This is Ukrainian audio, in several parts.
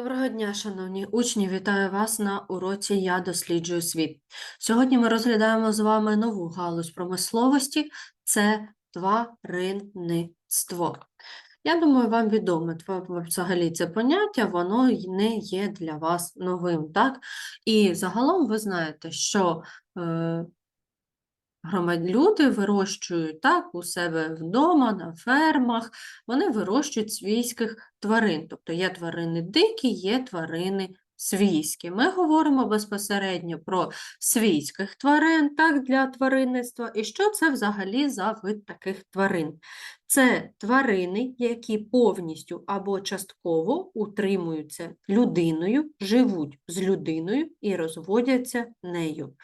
Доброго дня, шановні учні! Вітаю вас на уроці Я досліджую світ. Сьогодні ми розглядаємо з вами нову галузь промисловості це тваринництво. Я думаю, вам відоме взагалі це поняття, воно не є для вас новим, так? І загалом ви знаєте, що е. Люди вирощують так у себе вдома, на фермах, вони вирощують свійських тварин. Тобто є тварини дикі, є тварини свійські. Ми говоримо безпосередньо про свійських тварин, так, для тваринництва. І що це взагалі за вид таких тварин? Це тварини, які повністю або частково утримуються людиною, живуть з людиною і розводяться нею.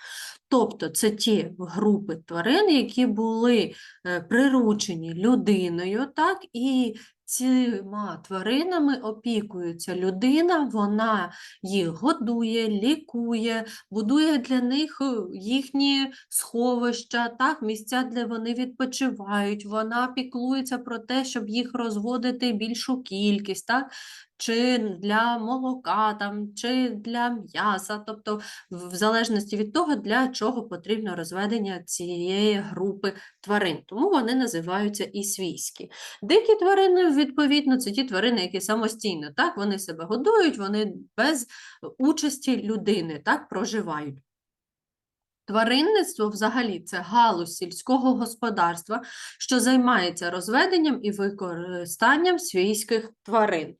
Тобто це ті групи тварин, які були е, приручені людиною, так, і цими тваринами опікується людина, вона їх годує, лікує, будує для них е, їхні сховища, так, місця, де вони відпочивають. Вона піклується про те, щоб їх розводити більшу кількість, так, чи для молока, там, чи для м'яса, тобто в залежності від того, для чого потрібно розведення цієї групи тварин. Тому вони називаються і свійські. Дикі тварини, відповідно, це ті тварини, які самостійно, так, вони себе годують, вони без участі людини, так, проживають. Тваринництво взагалі це галузь сільського господарства, що займається розведенням і використанням свійських тварин.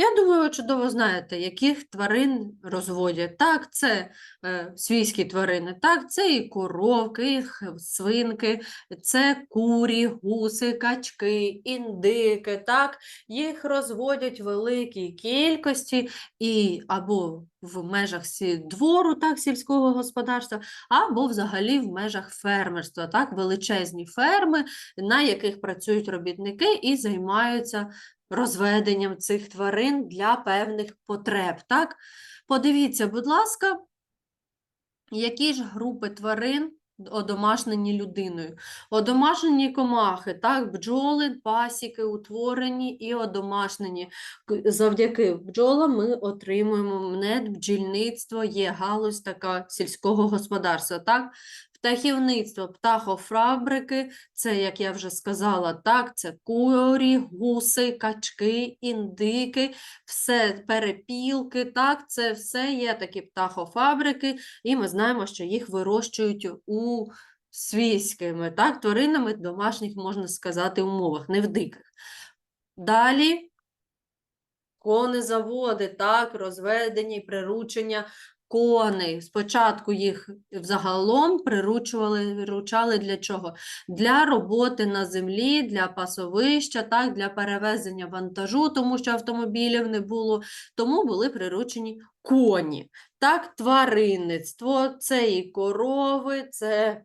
Я думаю, ви чудово знаєте, яких тварин розводять. Так, це е, свійські тварини, так, це і коровки, і свинки, це курі, гуси, качки, індики, так, їх розводять в великій кількості і або в межах двору, так, сільського господарства, або взагалі в межах фермерства, так, величезні ферми, на яких працюють робітники і займаються розведенням цих тварин для певних потреб. Так? Подивіться, будь ласка, які ж групи тварин одомашнені людиною. Одомашнені комахи, так, бджоли, пасіки утворені і одомашнені. Завдяки бджолам ми отримуємо мед, бджільництво, є галузь така сільського господарства. Так? Птахівництво, птахофабрики, це, як я вже сказала, так, це курі, гуси, качки, індики, все перепілки, так, це все є такі птахофабрики, і ми знаємо, що їх вирощують у свійськими, так, тваринами домашніх, можна сказати, умовах, не в диких. Далі конезаводи, так, розведення і приручення коней. Спочатку їх взагалом приручували, виручали для чого? Для роботи на землі, для пасовища, так, для перевезення вантажу, тому що автомобілів не було, тому були приручені коні. Так, тваринництво, це і корови, це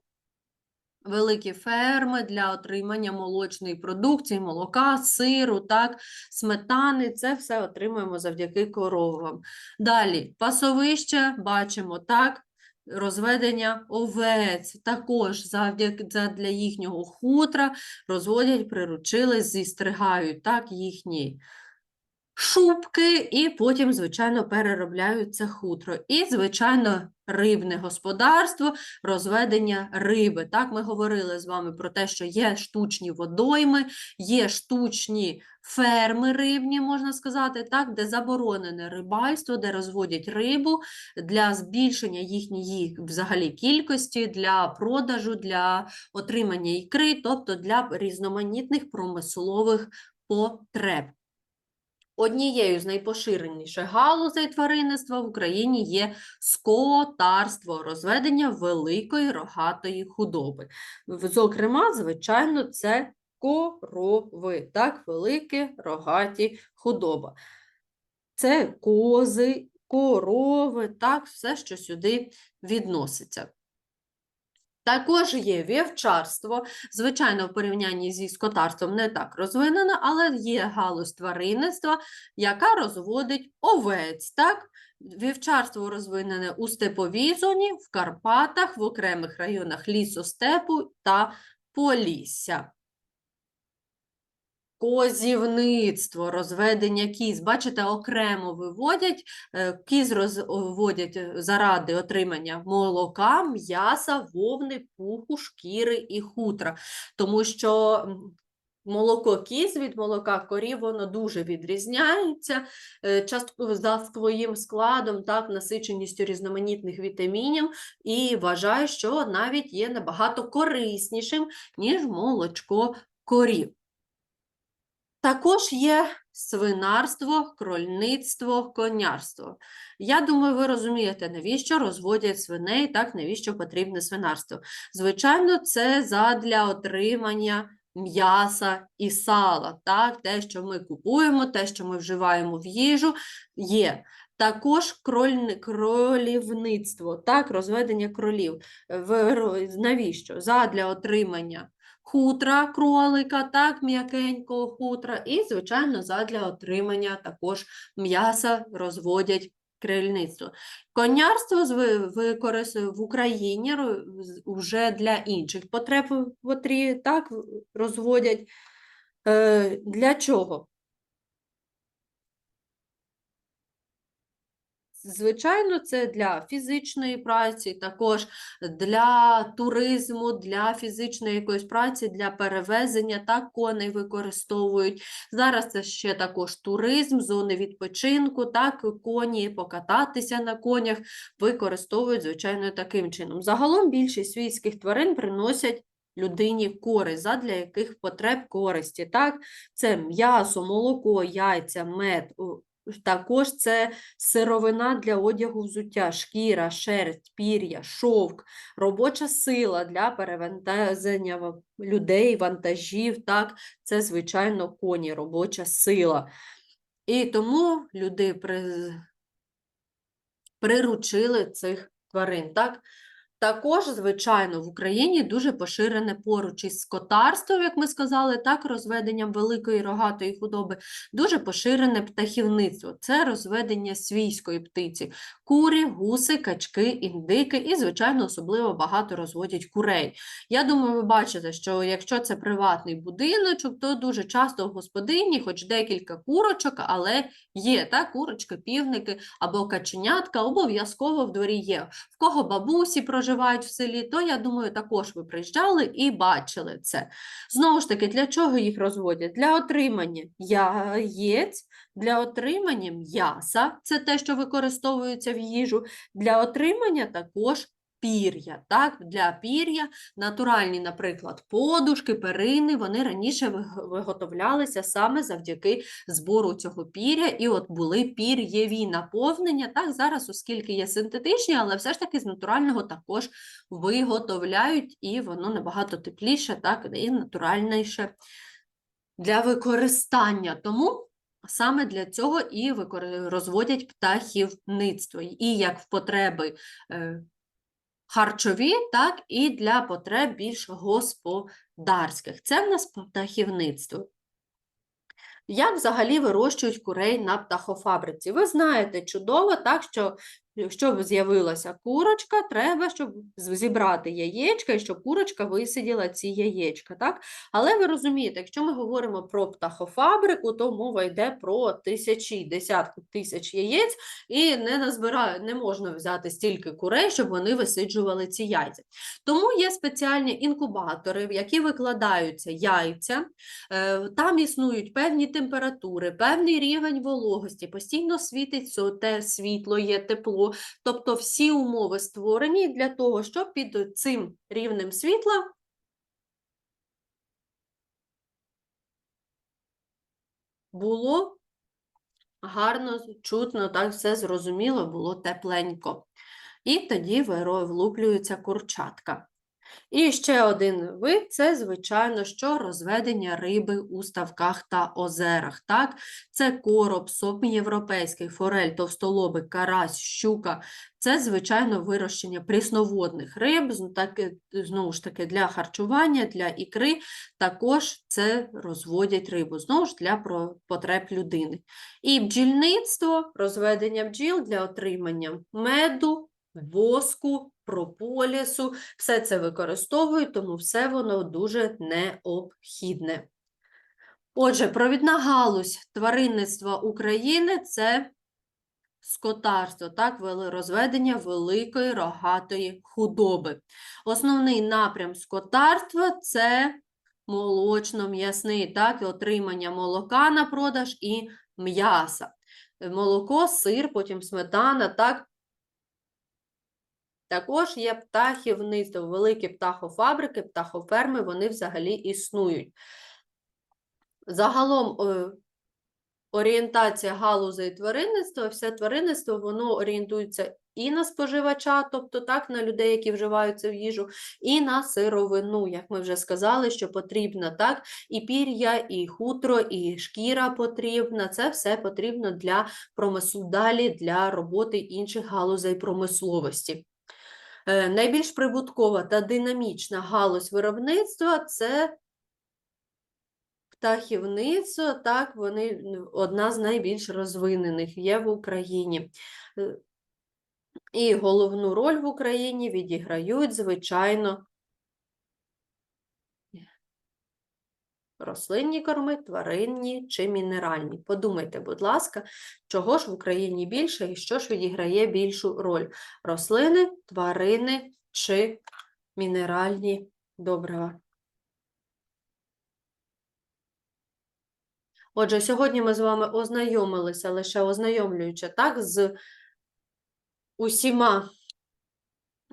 великі ферми для отримання молочної продукції, молока, сиру, так, сметани. Це все отримуємо завдяки коровам. Далі, пасовище, бачимо, так, розведення овець. Також завдяки для їхнього хутра розводять, приручили, зістригають так, їхні шубки, і потім, звичайно, переробляють це хутро. І, звичайно, рибне господарство, розведення риби. Так, ми говорили з вами про те, що є штучні водойми, є штучні ферми рибні, можна сказати, так, де заборонене рибальство, де розводять рибу для збільшення їхньої взагалі кількості, для продажу, для отримання ікри, тобто для різноманітних промислових потреб. Однією з найпоширеніших галузей тваринництва в Україні є скотарство, розведення великої рогатої худоби. Зокрема, звичайно, це корови, так, великі рогаті худоба. Це кози, корови, так, все, що сюди відноситься. Також є вівчарство, звичайно, в порівнянні зі скотарством не так розвинено, але є галузь тваринництва, яка розводить овець. Так? Вівчарство розвинене у степовій зоні, в Карпатах, в окремих районах лісостепу та Полісся. Козівництво, розведення кіз. Бачите, окремо виводять, е, кіз розводять е, заради отримання молока, м'яса, вовни, пуху, шкіри і хутра. Тому що молоко кіз від молока корів, воно дуже відрізняється е, часто за своїм складом, так, насиченістю різноманітних вітамінів, і вважаю, що навіть є набагато кориснішим, ніж молочко корів. Також є свинарство, крольництво, конярство. Я думаю, ви розумієте, навіщо розводять свиней, так, навіщо потрібне свинарство. Звичайно, це задля отримання м'яса і сала, так, те, що ми купуємо, те, що ми вживаємо в їжу, є. Також крольни, кролівництво, так, розведення кролів. В- Навіщо? Задля отримання хутра кролика, так, м'якенького хутра, і, звичайно, задля отримання також м'яса розводять крильництво. Конярство в Україні вже для інших потреб так розводять. Е, Для чого? Звичайно, це для фізичної праці, також для туризму, для фізичної якоїсь праці, для перевезення, так, коней використовують. Зараз це ще також туризм, зони відпочинку, так, коні, покататися на конях використовують, звичайно, таким чином. Загалом більшість свійських тварин приносять людині користь, задля яких потреб користі. Так? Це м'ясо, молоко, яйця, мед. Також це сировина для одягу взуття, шкіра, шерсть, пір'я, шовк, робоча сила для перевантаження людей, вантажів, так, це, звичайно, коні, робоча сила. І тому люди при... приручили цих тварин, так? Також, звичайно, в Україні дуже поширене поруч із скотарством, як ми сказали, так, розведенням великої рогатої худоби, дуже поширене птахівництво. Це розведення свійської птиці. Курі, гуси, качки, індики і, звичайно, особливо багато розводять курей. Я думаю, ви бачите, що якщо це приватний будиночок, то дуже часто в господині хоч декілька курочок, але є так, курочки, півники або каченятка, обов'язково в дворі є. В кого бабусі проживають в селі, то я думаю, також ви приїжджали і бачили це. Знову ж таки, для чого їх розводять? Для отримання яєць, для отримання м'яса, це те, що використовується в їжу, для отримання також пір'я. Так? Для пір'я натуральні, наприклад, подушки, перини, вони раніше виготовлялися саме завдяки збору цього пір'я, і от були пір'єві наповнення. Так, зараз, оскільки є синтетичні, але все ж таки з натурального також виготовляють, і воно набагато тепліше, так, і натуральніше для використання. Тому саме для цього і розводять птахівництво. І як в потреби е, харчові, так і для потреб більш господарських. Це в нас птахівництво. Як взагалі вирощують курей на птахофабриці? Ви знаєте чудово, так, що щоб з'явилася курочка, треба, щоб зібрати яєчка і щоб курочка висиділа ці яєчка. Так? Але ви розумієте, якщо ми говоримо про птахофабрику, то мова йде про тисячі, десятки тисяч яєць, і не назбирає, не можна взяти стільки курей, щоб вони висиджували ці яйця. Тому є спеціальні інкубатори, в які викладаються яйця, Е, Там існують певні температури, певний рівень вологості, постійно світить те світло, є тепло. Тобто всі умови створені для того, щоб під цим рівнем світла було гарно, чутно, так все зрозуміло, було тепленько. І тоді виро- влуплюється курчатка. І ще один вид це, звичайно, що розведення риби у ставках та озерах. Так? Це короб, сом європейський, форель, товстолобик, карась, щука. Це, звичайно, вирощення прісноводних риб, е, знову ж таки, для харчування, для ікри. Також це розводять рибу, знову ж для потреб людини. І бджільництво, розведення бджіл для отримання меду, воску, прополісу, все це використовують, тому все воно дуже необхідне. Отже, провідна галузь тваринництва України це скотарство, так, розведення великої рогатої худоби. Основний напрям скотарства це молочно-м'ясний, так, отримання молока на продаж і м'яса. Молоко, сир, потім сметана, так. Також є птахівництво, великі птахофабрики, птахоферми, вони взагалі існують. Загалом е, орієнтація галузей тваринництва, все тваринництво, воно орієнтується і на споживача, тобто так, на людей, які вживаються в їжу, і на сировину, як ми вже сказали, що потрібно так, і пір'я, і хутро, і шкіра потрібна. Це все потрібно для промислу далі для роботи інших галузей промисловості. Е, Найбільш прибуткова та динамічна галузь виробництва це птахівництво, так, вони одна з найбільш розвинених є в Україні. Е, І головну роль в Україні відіграють, звичайно, рослинні корми, тваринні чи мінеральні. Подумайте, будь ласка, чого ж в Україні більше і що ж відіграє більшу роль? Рослини, тварини чи мінеральні добрива? Отже, сьогодні ми з вами ознайомилися лише ознайомлюючи так з усіма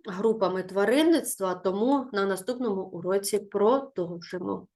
групами тваринництва, тому на наступному уроці продовжимо.